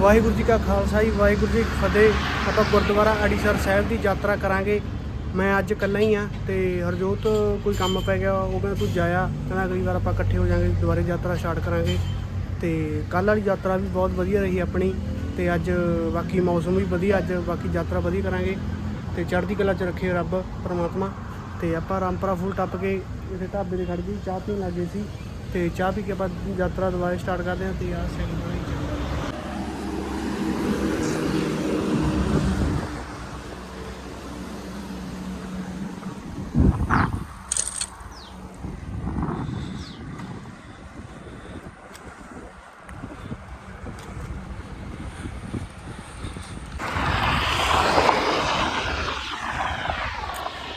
ਵਾਹਿਗੁਰੂ ਜੀ ਕਾ ਖਾਲਸਾ ਜੀ, ਵਾਹਿਗੁਰੂ ਜੀ ਫਤਿਹ। ਆਪਾਂ ਗੁਰਦੁਆਰਾ ਅੜੀਸਰ ਸਾਹਿਬ ਦੀ ਯਾਤਰਾ ਕਰਾਂਗੇ। ਮੈਂ ਅੱਜ ਇਕੱਲਾ ਹੀ ਆ ਤੇ ਹਰਜੋਤ, ਕੋਈ ਕੰਮ ਪੈ ਗਿਆ, ਉਹ ਕਹਿੰਦਾ ਤੂੰ ਜਾਇਆ ਕਹਿੰਦਾ ਅਗਲੀ ਵਾਰ ਆਪਾਂ ਇਕੱਠੇ ਹੋ ਜਾਾਂਗੇ, ਦੁਬਾਰੇ ਯਾਤਰਾ ਸਟਾਰਟ ਕਰਾਂਗੇ। ਤੇ ਕੱਲ੍ਹ ਵਾਲੀ ਯਾਤਰਾ ਵੀ ਬਹੁਤ ਵਧੀਆ ਰਹੀ ਆਪਣੀ ਤੇ ਅੱਜ ਬਾਕੀ ਮੌਸਮ ਵੀ ਵਧੀਆ, ਅੱਜ ਬਾਕੀ ਯਾਤਰਾ ਵਧੀਆ ਕਰਾਂਗੇ। ਤੇ ਚੜ੍ਹਦੀ ਕਲਾ ਚ ਰੱਖੇ ਰੱਬ, ਪਰਮਾਤਮਾ। ਤੇ ਆਪਾਂ ਰਾਮਪੁਰਾ ਫੁੱਲ ਟੱਪ ਕੇ ਇਹਦੇ ਢਾਬੇ ਤੇ ਖੜ ਗਏ, ਚਾਹ ਪੀਣ ਲੱਗੇ ਸੀ। ਤੇ ਚਾਹ ਪੀ ਕੇ ਆਪਾਂ ਯਾਤਰਾ ਦੁਬਾਰਾ ਸਟਾਰਟ ਕਰਦੇ ਹਾਂ ਤੇ ਆ ਸਿੰਘ ਵਾਲੀ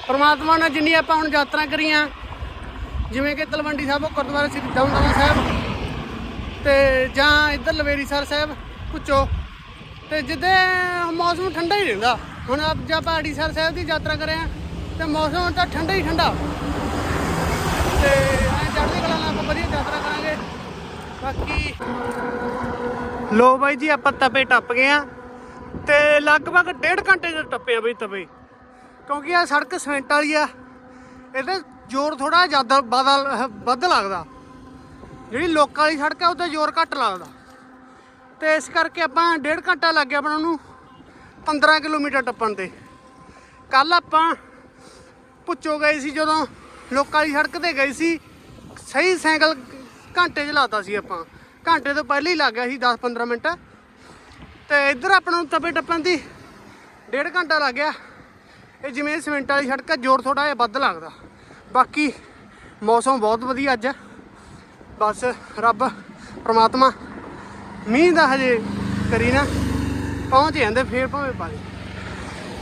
ਪਰਮਾਤਮਾ ਨਾਲ ਜਿੰਨੀ ਆਪਾਂ ਹੁਣ ਯਾਤਰਾ ਕਰੀਆਂ, ਜਿਵੇਂ ਕਿ ਤਲਵੰਡੀ ਸਾਹਿਬ, ਗੁਰਦੁਆਰਾ ਸ੍ਰੀ ਦਮਦਮਾ ਸਾਹਿਬ ਤੇ ਜਾਂ ਇੱਧਰ ਲਵੇਰੀਸਰ ਸਾਹਿਬ ਪੁੱਚੋ ਤੇ ਜਿੱਦੇ ਮੌਸਮ ਠੰਡਾ ਹੀ ਰਹਿੰਦਾ, ਹੁਣ ਆਪ ਜਾਂ ਪਹਾੜੀ ਸਰ ਸਾਹਿਬ ਦੀ ਯਾਤਰਾ ਕਰਿਆ ਆ, ਤੇ ਮੌਸਮ ਤਾਂ ਠੰਡਾ ਹੀ ਠੰਡਾ। ਤੇ ਐ ਚੜ੍ਹਦੀ ਕਲਾ ਨਾਲ ਆਪਾਂ ਵਧੀਆ ਯਾਤਰਾ ਕਰਾਂਗੇ। ਬਾਕੀ ਲੋ ਬਾਈ ਜੀ, ਆਪਾਂ ਤਪੇ ਟੱਪ ਗਏ ਆ ਤੇ ਲਗਭਗ ਡੇਢ ਘੰਟੇ ਦੇ ਟੱਪੇ ਆ ਬਈ ਤਪੇ। ਕਿਉਂਕਿ ਇਹ ਸੜਕ ਸਿਮੈਂਟ ਵਾਲੀ ਆ। ਇਹਦੇ ਜ਼ੋਰ ਥੋੜਾ ਜ਼ਿਆਦਾ ਬਦਲ, ਵੱਧ ਲੱਗਦਾ। ਜਿਹੜੀ ਲੋਕਾਂ ਵਾਲੀ ਸੜਕ ਆ ਉੱਤੇ ਜ਼ੋਰ ਘੱਟ ਲੱਗਦਾ। ਤੇ ਇਸ ਕਰਕੇ ਆਪਾਂ ਡੇਢ ਘੰਟਾ ਲੱਗ ਗਿਆ ਆਪਣਾ ਨੂੰ 15 ਕਿਲੋਮੀਟਰ ਟੱਪਣ ਤੇ। ਕੱਲ ਆਪਾਂ ਪੁੱਛੋ ਗਏ ਸੀ ਜਦੋਂ ਲੋਕਾਂ ਵਾਲੀ ਸੜਕ ਤੇ ਗਏ ਸੀ, ਸਹੀ ਸਾਈਕਲ ਘੰਟੇ 'ਚ ਲਾਤਾ ਸੀ ਆਪਾਂ। ਘੰਟੇ ਤੋਂ ਪਹਿਲਾਂ ਹੀ ਲੱਗ ਗਿਆ ਸੀ 10-15 ਮਿੰਟ। ਤੇ ਇੱਧਰ ਆਪਣਾ ਨੂੰ ਤਪੇ ਟੱਪਣ ਦੀ ਡੇਢ ਘੰਟਾ ਲੱਗ ਗਿਆ। ਇਹ ਜਿਵੇਂ ਸਿਮੈਂਟ ਵਾਲੀ ਸੜਕ ਹੈ ਜ਼ੋਰ ਥੋੜਾ ਜਿਹਾ ਵੱਧ ਲੱਗਦਾ। ਬਾਕੀ ਮੌਸਮ ਬਹੁਤ ਵਧੀਆ ਅੱਜ। ਬਸ ਰੱਬ, ਪ੍ਰਮਾਤਮਾ ਮੀਂਹ ਦਾ ਹਜੇ ਕਰੀ ਨਾ, ਪਹੁੰਚ ਜਾਂਦੇ ਫੇਰ ਭਾਵੇਂ ਪਾ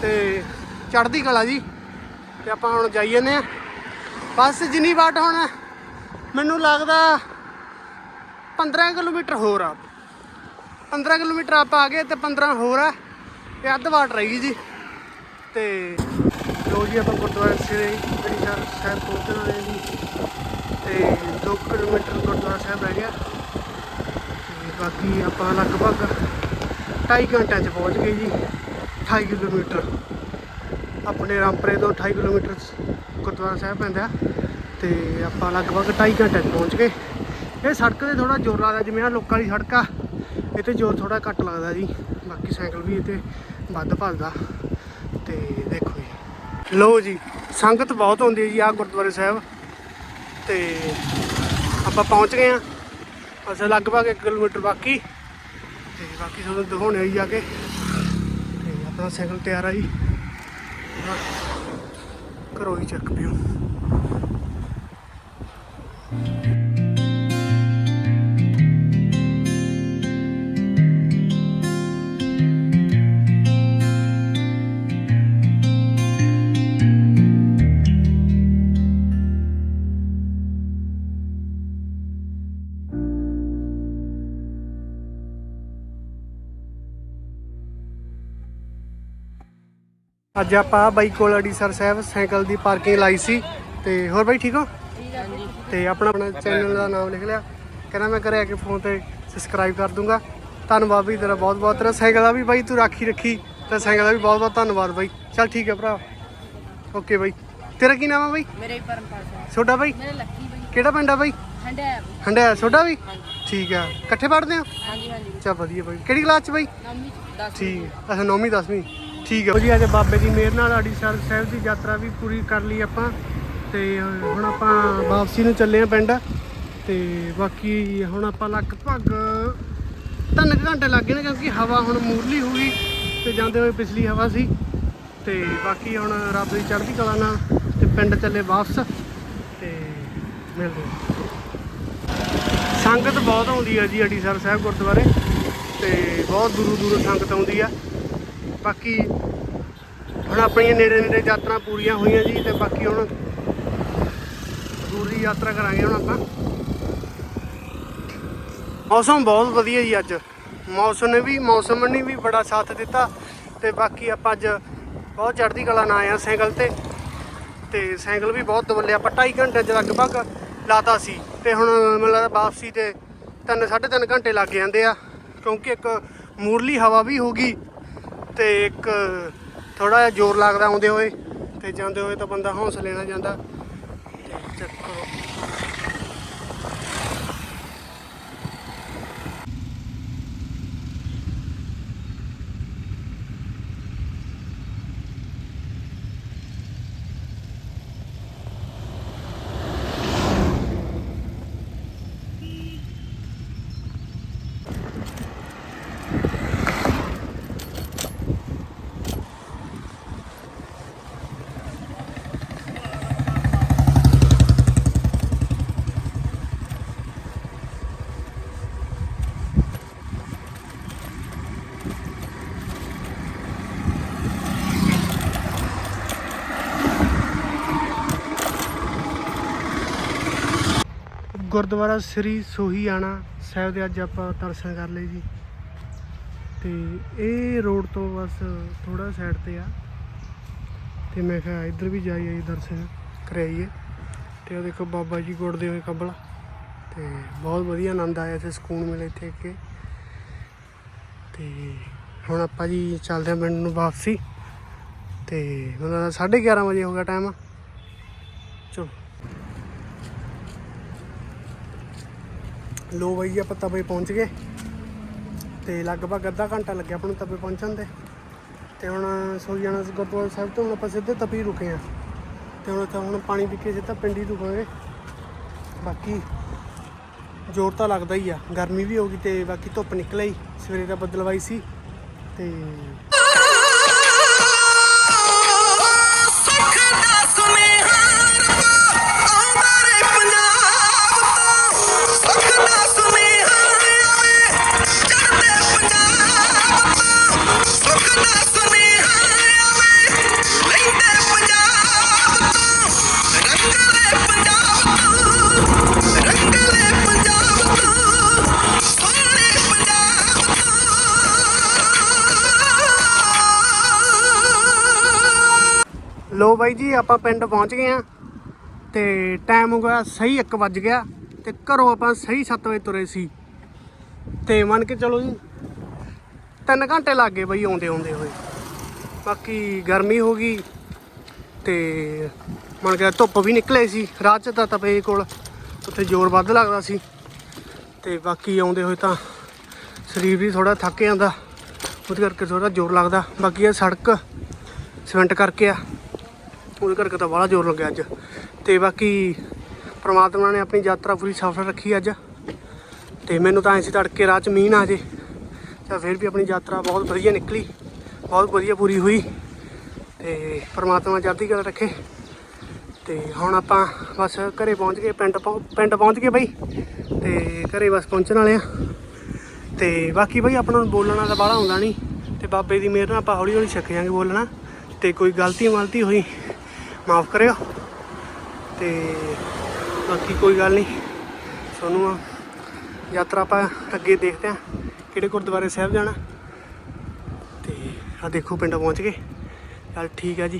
ਤੇ ਚੜ੍ਹਦੀ ਕਲਾ ਜੀ, ਤੇ ਆਪਾਂ ਹੁਣ ਜਾਈ ਜਾਂਦੇ ਆ ਬਸ ਜਿੰਨੀ ਵਾਟ ਹੁਣ ਮੈਨੂੰ ਲੱਗਦਾ 15 ਕਿਲੋਮੀਟਰ ਹੋਰ ਆ। 15 ਕਿਲੋਮੀਟਰ ਆਪਾਂ ਆ ਗਏ ਤੇ 15 ਹੋਰ ਆ। ਤੇ ਅੱਧ ਵਾਟ ਰਹੀ ਜੀ। ਤੇ ਲੋ ਜੀ ਆਪਾਂ ਗੁਰਦੁਆਰਾ ਸ੍ਰੀ ਹਰਿਮੰਦਰ ਸਾਹਿਬ ਪਹੁੰਚਣ ਵਾਲੇ ਜੀ, ਤੇ 2 ਕਿਲੋਮੀਟਰ ਗੁਰਦੁਆਰਾ ਸਾਹਿਬ ਰਹਿ ਗਿਆ। ਤੇ ਬਾਕੀ ਆਪਾਂ ਲਗਭਗ 2.5 ਘੰਟਿਆਂ 'ਚ ਪਹੁੰਚ ਗਏ ਜੀ 28 ਕਿਲੋਮੀਟਰ। ਆਪਣੇ ਰਾਮਪਰੇ ਤੋਂ 28 ਕਿਲੋਮੀਟਰ ਗੁਰਦੁਆਰਾ ਸਾਹਿਬ ਪੈਂਦਾ। ਤੇ ਆਪਾਂ ਲਗਭਗ 2.5 ਘੰਟਿਆਂ 'ਚ ਪਹੁੰਚ ਗਏ। ਇਹ ਸੜਕ ਤੇ ਥੋੜਾ ਜ਼ੋਰ ਲੱਗਦਾ, ਜਿਵੇਂ ਆ ਲੋਕਾਂ ਦੀ ਸੜਕ ਆ। ਇਹ ਤੇ ਜ਼ੋਰ ਥੋੜਾ ਘੱਟ ਲੱਗਦਾ ਜੀ। ਬਾਕੀ ਸਾਈਕਲ ਵੀ ਇੱਥੇ ਵੱਧ ਭੱਜਦਾ। ਲੋ ਜੀ, ਸੰਗਤ ਬਹੁਤ ਹੁੰਦੀ ਹੈ ਜੀ ਆ ਗੁਰਦੁਆਰੇ ਸਾਹਿਬ। ਤੇ ਆਪਾਂ ਪਹੁੰਚ ਗਏ ਆ ਅਸਾਂ ਲਗਭਗ 1 ਕਿਲੋਮੀਟਰ ਬਾਕੀ। ਤੇ ਬਾਕੀ ਤੁਹਾਨੂੰ ਦਿਖਾਉਣੇ ਆ ਜੀ ਜਾ ਕੇ। ਤੇ ਆਪਣਾ ਸਾਈਕਲ ਤਿਆਰ ਆ ਜੀ। ਘਰੋਂ ਹੀ ਚੱਕ ਪਿਓ। ਅੱਜ ਆਪਾਂ ਬਾਈ ਕੋਲ ਅੜੀਸਰ ਸਾਹਿਬ ਸਾਈਕਲ ਦੀ ਪਾਰਕਿੰਗ ਲਾਈ ਸੀ। ਤੇ ਹੋਰ ਬਾਈ ਠੀਕ ਹੋ? ਤੇ ਆਪਣਾ ਆਪਣਾ ਚੈਨਲ ਦਾ ਨਾਮ ਲਿਖ ਲਿਆ। ਕਹਿੰਦਾ ਮੈਂ ਘਰੇ ਆ ਕੇ ਫੋਨ ਤੇ ਸਬਸਕ੍ਰਾਈਬ ਕਰ ਦੂੰਗਾ। ਧੰਨਵਾਦ ਵੀ ਤੇਰਾ ਬਹੁਤ ਬਹੁਤ। ਤੇਰਾ ਸਾਈਕਲ ਦਾ ਵੀ ਬਾਈ ਤੂੰ ਰਾਖੀ ਰੱਖੀ। ਤੇ ਸਾਈਕਲ ਦਾ ਵੀ ਬਹੁਤ ਬਹੁਤ ਧੰਨਵਾਦ ਬਾਈ। ਚੱਲ ਠੀਕ ਹੈ ਭਰਾ। ਓਕੇ ਬਾਈ। ਤੇਰਾ ਕੀ ਨਾਮ ਆ ਬਾਈ? ਮੇਰੇ ਹੀ ਪਰਮਪਾਲ ਛੋਟਾ ਬਾਈ? ਮੇਰੇ ਲੱਕੀ ਬਈ। ਕਿਹੜਾ ਪਿੰਡ ਆ ਬਾਈ? ਹੰਡਿਆ ਹੰਡਿਆ ਛੋਟਾ ਵੀ? ਠੀਕ ਆ। ਇਕੱਠੇ ਪੜ੍ਹਦੇ ਹੋ? ਹਾਂਜੀ ਹਾਂਜੀ। ਚੱਲ ਵਧੀਆ ਬਾਈ। ਕਿਹੜੀ ਕਲਾਸ ਚ ਬਾਈ? ਨੌਵੀਂ ਦਸ ਠੀਕ। ਹੈ। ਅੱਛਾ 9ਵੀਂ 10ਵੀਂ ਠੀਕ ਹੈ। ਜੀ ਅੱਜ ਬਾਬੇ ਦੀ ਮਿਹਰ ਨਾਲ ਅੜੀਸਰ ਸਾਹਿਬ ਦੀ ਯਾਤਰਾ ਵੀ ਪੂਰੀ ਕਰ ਲਈ ਆਪਾਂ। ਤੇ ਹੁਣ ਆਪਾਂ ਵਾਪਸੀ ਨੂੰ ਚੱਲੇ ਆ ਪਿੰਡ। ਤੇ ਬਾਕੀ ਹੁਣ ਆਪਾਂ ਲਗਭਗ ਤਿੰਨ ਕੁ ਘੰਟੇ ਲੱਗ ਗਏ ਨੇ ਕਿਉਂਕਿ ਹਵਾ ਹੁਣ ਮੂਰਲੀ ਹੋ ਗਈ ਤੇ ਜਾਂਦੇ ਹੋਏ ਪਿਛਲੀ ਹਵਾ ਸੀ। ਤੇ ਬਾਕੀ ਹੁਣ ਰੱਬ ਦੀ ਚੜ੍ਹਦੀ ਕਲਾ ਨਾਲ ਤੇ ਪਿੰਡ ਚੱਲੇ ਵਾਪਸ। ਤੇ ਮਿਲਦੇ ਸੰਗਤ ਬਹੁਤ ਆਉਂਦੀ ਹੈ ਜੀ ਅੜੀਸਰ ਸਾਹਿਬ ਗੁਰਦੁਆਰੇ। ਤੇ ਬਹੁਤ ਦੂਰੋਂ ਦੂਰੋਂ ਸੰਗਤ ਆਉਂਦੀ ਆ। ਬਾਕੀ ਹੁਣ ਆਪਣੀਆਂ ਨੇੜੇ ਨੇੜੇ ਯਾਤਰਾ ਪੂਰੀਆਂ ਹੋਈਆਂ ਜੀ ਤੇ ਬਾਕੀ ਹੁਣ ਦੂਰ ਦੀ ਯਾਤਰਾ ਕਰਾਂਗੇ ਹੁਣ ਆਪਾਂ। ਮੌਸਮ ਬਹੁਤ ਵਧੀਆ ਜੀ ਅੱਜ। ਮੌਸਮ ਨੇ ਵੀ, ਮੌਸਮ ਨੇ ਵੀ ਬੜਾ ਸਾਥ ਦਿੱਤਾ ਤੇ ਬਾਕੀ ਆਪਾਂ ਅੱਜ ਬਹੁਤ ਚੜ੍ਹਦੀ ਕਲਾ ਨਾਲ ਆਏ ਆ ਸਾਈਕਲ ਤੇ। ਤੇ ਸਾਈਕਲ ਵੀ ਬਹੁਤ ਦਵੱਲੇ, ਆਪਾਂ 2.5 ਘੰਟੇ ਚ ਲਗਭਗ ਲਾਤਾ ਸੀ ਤੇ ਹੁਣ ਮੈਨੂੰ ਲੱਗਦਾ ਵਾਪਸੀ ਤੇ ਤਿੰਨ, ਸਾਢੇ ਤਿੰਨ ਘੰਟੇ ਲੱਗ ਜਾਂਦੇ ਆ। ਕਿਉਂਕਿ ਇੱਕ ਮੂਰਲੀ ਹਵਾ ਵੀ ਹੋ ਗਈ ਤੇ ਇੱਕ ਥੋੜਾ ਜਿਹਾ ਜ਼ੋਰ ਲੱਗਦਾ ਆਉਂਦੇ ਹੋਏ ਤੇ ਜਾਂਦੇ ਹੋਏ ਤਾਂ ਬੰਦਾ ਹੌਸਲੇ ਨਾਲ ਜਾਂਦਾ। ਤੇ ਚੈੱਕ। ਕਰੋ ਗੁਰਦੁਆਰਾ ਸ੍ਰੀ ਸੋਹੀਆਣਾ ਸਾਹਿਬ ਦੇ ਅੱਜ ਆਪਾਂ ਦਰਸ਼ਨ ਕਰ ਲਏ ਜੀ। ਤੇ ਇਹ ਰੋਡ ਤੋਂ ਬਸ ਥੋੜਾ ਸਾਈਡ ਤੇ ਆ। ਤੇ ਮੈਂ ਕਿਹਾ ਇੱਧਰ ਵੀ ਜਾਈਏ ਆਈ ਦਰਸ਼ਨ ਕਰਾਈਏ। ਤੇ ਉਹ ਦੇਖੋ ਬਾਬਾ ਜੀ ਗੁੜਦੇ ਹੋਏ ਕੰਬਲ। ਤੇ ਬਹੁਤ ਵਧੀਆ ਆਨੰਦ ਆਇਆ ਤੇ ਸਕੂਨ ਮਿਲਿਆ ਇੱਥੇ ਆ ਕੇ। ਤੇ ਹੁਣ ਆਪਾਂ ਜੀ ਚੱਲਦੇ ਹਾਂ ਪਿੰਡ ਨੂੰ ਵਾਪਸੀ। ਤੇ ਮੈਨੂੰ ਲੱਗਦਾ 11:30 ਵਜੇ ਹੋ ਗਿਆ ਟਾਈਮ ਚਲੋ। ਲੋ ਬਾਈ, ਆਪਾਂ ਤਵੇ ਪਹੁੰਚ ਗਏ। ਤੇ ਲਗਭਗ ਅੱਧਾ ਘੰਟਾ ਲੱਗਿਆ ਆਪਾਂ ਨੂੰ ਤਵੇ ਪਹੁੰਚਣ ਤੇ। ਤੇ ਹੁਣ ਸੋਈ ਜਾਣਾ ਗੁਰਦੁਆਰਾ ਸਾਹਿਬ ਤੋਂ, ਹੁਣ ਆਪਾਂ ਸਿੱਧੇ ਤਪੀ ਰੁਕੇ ਆ। ਤੇ ਹੁਣ ਤਾਂ ਹੁਣ ਪਾਣੀ ਪੀ ਕੇ ਸਿੱਧਾ ਪਿੰਡ ਹੀ ਰੁਕਾਂਗੇ। ਬਾਕੀ ਜ਼ੋਰ ਤਾਂ ਲੱਗਦਾ ਹੀ ਆ। ਗਰਮੀ ਵੀ ਹੋ ਗਈ ਤੇ ਬਾਕੀ ਧੁੱਪ ਨਿਕਲ ਆਈ। ਸਵੇਰੇ ਦਾ ਬੱਦਲਵਾਈ ਸੀ। ਤੇ ਲੋ ਬਾਈ ਜੀ, ਆਪਾਂ ਪਿੰਡ ਪਹੁੰਚ ਗਏ ਆ ਤੇ ਟਾਈਮ ਹੋ ਗਿਆ ਸਹੀ 1 ਵੱਜ ਗਿਆ ਤੇ ਘਰੋਂ ਆਪਾਂ ਸਹੀ 7 ਵਜੇ ਤੁਰੇ ਸੀ। ਤੇ ਮੰਨ ਕੇ ਚਲੋ ਜੀ 3 ਘੰਟੇ ਲੱਗ ਗਏ ਬਈ ਆਉਂਦੇ ਆਉਂਦੇ ਹੋਏ। ਬਾਕੀ ਗਰਮੀ ਹੋ ਗਈ ਤੇ ਮੰਨ ਕੇ ਧੁੱਪ ਵੀ ਨਿਕਲੇ ਸੀ ਰਾਹ 'ਚ ਤਾਂ ਤਪੇ ਕੋਲ ਉੱਥੇ ਜ਼ੋਰ ਵੱਧ ਲੱਗਦਾ ਸੀ। ਤੇ ਬਾਕੀ ਆਉਂਦੇ ਹੋਏ ਤਾਂ ਸਰੀਰ ਵੀ ਥੋੜਾ ਥੱਕ ਜਾਂਦਾ, ਉਹਦੇ ਕਰਕੇ ਥੋੜਾ ਜ਼ੋਰ ਲੱਗਦਾ। ਬਾਕੀ ਇਹ ਸੜਕ ਸਿਮੈਂਟ ਕਰਕੇ ਆ। ਉਹਦੇ ਕਰਕੇ ਤਾਂ ਬੜਾ ਜ਼ੋਰ ਲੱਗਿਆ ਅੱਜ। ਤੇ ਬਾਕੀ ਪ੍ਰਮਾਤਮਾ ਨੇ ਆਪਣੀ ਯਾਤਰਾ ਪੂਰੀ ਸਫਲ ਰੱਖੀ ਅੱਜ। ਤੇ ਮੈਨੂੰ ਤਾਂ ਐਂ ਤੜਕੇ ਰਾਹ 'ਚ ਮੀਂਹ ਨਾ ਆ ਜੇ। ਤਾਂ ਫਿਰ ਵੀ ਆਪਣੀ ਯਾਤਰਾ ਬਹੁਤ ਵਧੀਆ ਨਿਕਲੀ, ਬਹੁਤ ਵਧੀਆ ਪੂਰੀ ਹੋਈ। ਤੇ ਪ੍ਰਮਾਤਮਾ ਚੜ੍ਹਦੀ ਕਰ ਰੱਖੇ। ਤੇ ਹੁਣ ਆਪਾਂ ਬਸ ਘਰੇ ਪਹੁੰਚ ਗਏ, ਪਿੰਡ ਪਹੁੰ- ਪਿੰਡ ਪਹੁੰਚ ਗਏ ਬਈ। ਤੇ ਘਰੇ ਬਸ ਪਹੁੰਚਣ ਵਾਲੇ ਆ ਤੇ ਬਾਕੀ ਬਈ ਆਪਣਾ ਬੋਲਣਾ ਤਾਂ ਬਾਹਲਾ ਆਉਂਦਾ ਨਹੀਂ ਤੇ ਬਾਬੇ ਦੀ ਮਿਹਰ ਨਾਲ ਆਪਾਂ ਹੌਲੀ ਹੌਲੀ ਸਿੱਖ ਜਾਾਂਗੇ ਬੋਲਣਾ। ਤੇ ਕੋਈ ਗਲਤੀ ਮਲਤੀ ਹੋਈ ਮਾਫ ਕਰਿਓ। ਤੇ ਬਾਕੀ ਕੋਈ ਗੱਲ ਨਹੀਂ। ਤੁਹਾਨੂੰ ਯਾਤਰਾ ਆਪਾਂ ਅੱਗੇ ਦੇਖਦੇ ਹਾਂ ਕਿਹੜੇ ਗੁਰਦੁਆਰੇ ਸਾਹਿਬ ਜਾਣਾ। ਤੇ ਆ ਦੇਖੋ ਪਿੰਡ ਪਹੁੰਚ ਗਏ। ਚੱਲ ਠੀਕ ਆ ਜੀ।